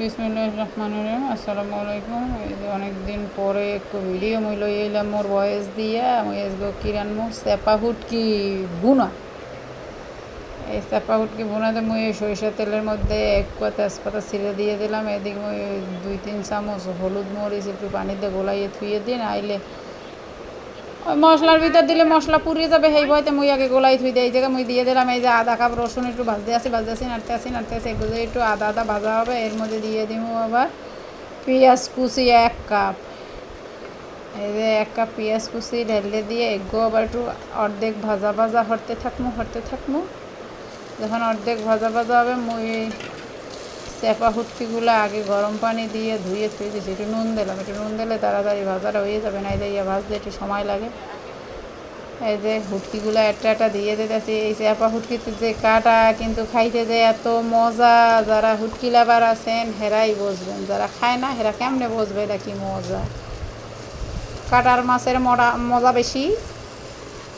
বিসমুল্লাহ রহমান আসসালামু আলাইকুম। এই যে অনেকদিন পরে একটু ভিডিও মুই লই এলাম, মোর বয়স দিয়া বয়স কিরান কিরানমু চেপা হুটকি বুনা এই চেপা হুটকি বুনাতে মুই সরিষা তেলের মধ্যে এক কোয়া তেজপাতা ছিঁড়ে দিয়ে দিলাম। এদিকে মুই দুই, তিন চামচ হলুদ মরিচ একটু পানিতে গোলাইয়ে থুয়ে দিন, আইলে মশলার ভিতর দিলে মশলা পুড়িয়ে যাবে, সেই ভয়তে মুই আগে গোলাই থুই দিই। এই জায়গায় মুই দিয়ে দিলাম, এই যে আদা কাপ, রসুন একটু ভাজতে আসি ভাজতে আসি নাড়তে আসি নাড়তে আসি এগুলো একটু আদা আদা ভাজা হবে, এর মধ্যে দিয়ে দিব আবার পেঁয়াজ কুচি এক কাপ। এই যে এক কাপ পেঁয়াজ কুচি ঢেলে দিয়ে এগো আবার একটু অর্ধেক ভাজা ভাজা হরতে থাকমু হরতে থাকমু। যখন অর্ধেক ভাজা ভাজা হবে, মুই চেপা হুটকিগুলো আগে গরম পানি দিয়ে ধুয়ে থুয়ে দিয়েছি একটু নুন দিলাম। একটু নুন দিলে তাড়াতাড়ি ভাজাটা হয়ে যাবে না এই যে ভাজতে একটু সময় লাগে। এই যে হুটকিগুলো একটা একটা দিয়ে দিতেছি। এই চেপা হুটকিতে যে কাটা কিন্তু খাইতে যে এত মজা, যারা হুটকি লাভার আছেন, হেরাই বসবেন যারা খায় না, হেরা কেমনে বসবে এটা কি মজা? কাটার মাছের মরা মজা বেশি?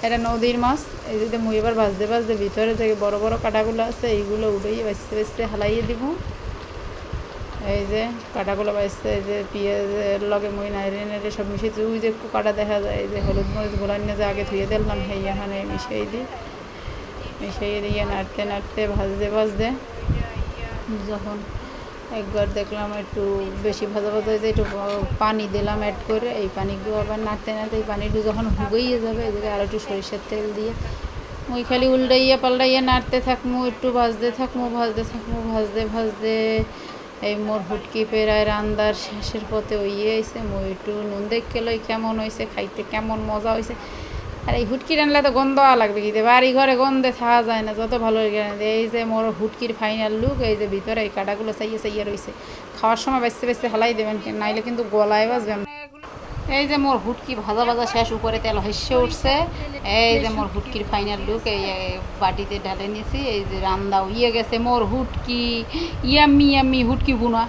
এটা নদীর মাছ, এই যদি মুই এবার ভাজতে ভাজতে ভিতরে যে বড় বড় কাটাগুলো আছে, এইগুলো উঠেই বেচতে বেচতে হালাইয়ে দিব। এই যে কাটাগুলো বাইসতে এই যে পেঁয়াজের লগে মই নাইরে নাইরে সব মিশিয়ে ওই যে কাটা দেখা যায়, এই যে হলুদ মরিচ গোলান যে আগে ধুয়ে দিলাম, সেই এখানে মিশিয়ে দিই। মিশিয়ে দিয়ে নাড়তে নাড়তে ভাজতে ভাজতে যখন একবার দেখলাম একটু বেশি ভাজা ভাজা হয়েছে একটু পানি দিলাম অ্যাড করে। এই পানিগুলো আবার নাড়তে নাড়তে এই পানিগুলো যখন হুগেইয়ে যাবে, এদিকে আরও একটু সরিষার তেল দিয়ে। মুই খালি উল্টাইয়া পাল্টাইয়া নাড়তে থাকমু, একটু ভাজতে থাকমু ভাজতে থাকমু, ভাজতে ভাজতে এই মোর হুটকি পেরায় রান্দার শেষের পথে ওইয়ে আইসে মই একটু নুন দেখে কেমন হয়েছে খাইতে কেমন মজা হয়েছে আর এই হুটকি রান্নলে তো গন্ধ লাগবে কি? বাড়ি ঘরে গন্ধে থাকা যায় না, যত ভালো এই যে মোর হুটকির ফাইনাল লুক এই যে ভিতরে এই কাটাগুলো চাইয়ে চাইয়ে রয়েছে খাওয়ার সময় বেসতে বেসতে হালাই দেবেন নাইলে কিন্তু গলায় বাজবে এই যে মোর হুটকি ভাজা ভাজা শেষ, উপরে তেল হেসে উঠছে। এই যে মোর হুটকির ফাইনাল লুক এই এই বাটিতে ঢালে নিছি। এই যে রান্দা ইয়ে গেছে মোর হুটকি। ইয়াম্মি ইয়াম্মি হুটকি বুনা।